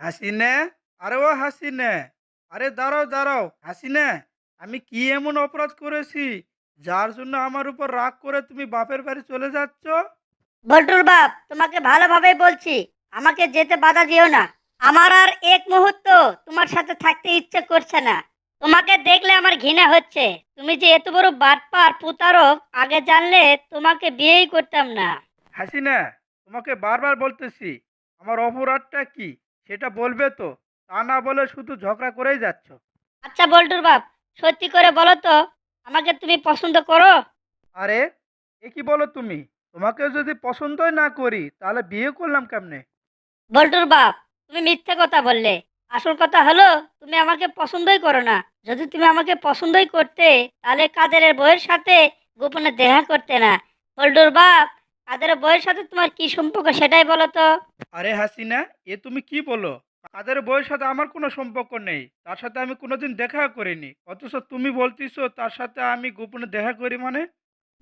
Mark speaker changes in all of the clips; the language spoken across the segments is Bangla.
Speaker 1: হাসিনে? আরে ও হাসিনে। আরে দাঁড়াও দাঁড়াও। হাসিনে আমি কি এমন অপরাধ করেছি যার জন্য আমার উপর রাগ করে তুমি বাপের বাড়ি চলে যাচ্ছ?
Speaker 2: বল্টুর বাপ তোমাকে ভালোভাবে বলছি আমাকে যেতে বাধা দিও না। আমার আর এক মুহূর্ত তোমার সাথে থাকতে ইচ্ছে করছে না। তোমাকে দেখলে আমার ঘৃণা হচ্ছে। তুমি যে এত বড় বাটপার প্রতারক আগে জানলে তোমাকে বিয়েই করতাম না।
Speaker 1: হাসিনা তোমাকে বারবার বলতেছি আমার অপরাধটা কি? সেটা বলবে তো তা না বলে শুধু ঝগড়া করেই যাচ্ছ।
Speaker 2: আচ্ছা বল্টুর বাপ সত্যি করে বলো তো আমাকে তুমি পছন্দ করো?
Speaker 1: আরে এ কি বলো তুমি? তোমাকে যদি পছন্দই না করি তাহলে বিয়ে করলাম কেমনে?
Speaker 2: বল্টুর বাপ তুমি মিথ্যে কথা বললে। আসল কথা হলো তুমি আমাকে পছন্দই করো না। যদি তুমি আমাকে পছন্দই করতে তাহলে কাদেরের বইয়ের সাথে গোপনে দেখা করতে না। বল্টুর বাপ কাদের বইয়ের সাথে তোমার কি সম্পর্ক সেটাই বলো তো।
Speaker 1: আরে হাসিনা এ তুমি কি বলো? কাদের বইয়ের সাথে আমার কোনো সম্পর্ক নেই। তার সাথে আমি কোনোদিন দেখা করিনি। অথচ তুমি বলতেছো তার সাথে আমি গোপনে দেখা করি মানে?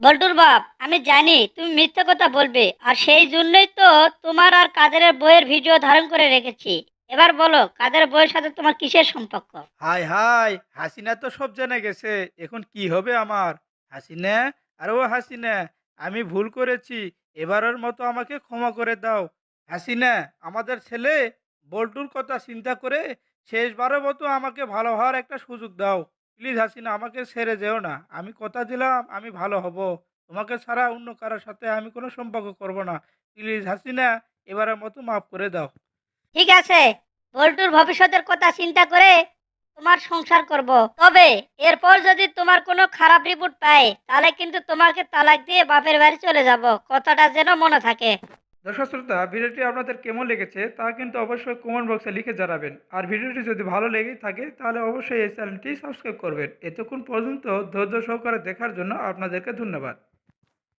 Speaker 2: বল্টুর বাপ আমি জানি তুমি মিথ্যে কথা বলবে আর সেই জন্যই তো তোমার আর কাদেরের বইয়ের ভিডিও ধারণ করে রেখেছি। এবার বলো কাদের বইয়ের সাথে তোমার কিসের সম্পর্ক?
Speaker 1: হাই হাই হাসিনা তো সব জেনে গেছে এখন কি হবে আমার? হাসিনা? আরে ও হাসিনা আমি ভুল করেছি, এবারের মতো আমাকে ক্ষমা করে দাও। হাসিনা, আমাদের ছেলে, বল্টুর কথা চিন্তা করে শেষবারের মতো আমাকে ভালো হওয়ার একটা সুযোগ দাও। প্লিজ হাসিনা, আমাকে ছেড়ে যেও না। আমি কথা দিলাম, আমি ভালো হব। তোমাকে ছাড়া অন্য কারোর সাথে আমি কোনো সম্পর্ক করব না। প্লিজ হাসিনা, এবারের মতো মাফ করে দাও।
Speaker 2: ঠিক আছে। বল্টুর ভবিষ্যতের কথা চিন্তা করে তোমার সংসার করব। তবে এরপর যদি তোমার কোনো খারাপ রিপোর্ট পাই তাহলে কিন্তু তোমাকে তালাক দিয়ে বাপের বাড়ি চলে যাব। কথাটা যেন মনে থাকে।
Speaker 1: দর্শক শ্রোতা ভিডিওটি আপনাদের কেমন লেগেছে তা কিন্তু অবশ্যই কমেন্ট বক্সে লিখে জানাবেন। আর ভিডিওটি যদি ভালো লেগে থাকে, তাহলে অবশ্যই এই চ্যানেলটি সাবস্ক্রাইব করবেন। এতক্ষণ পর্যন্ত ধৈর্য সহকারে দেখার জন্য আপনাদেরকে ধন্যবাদ।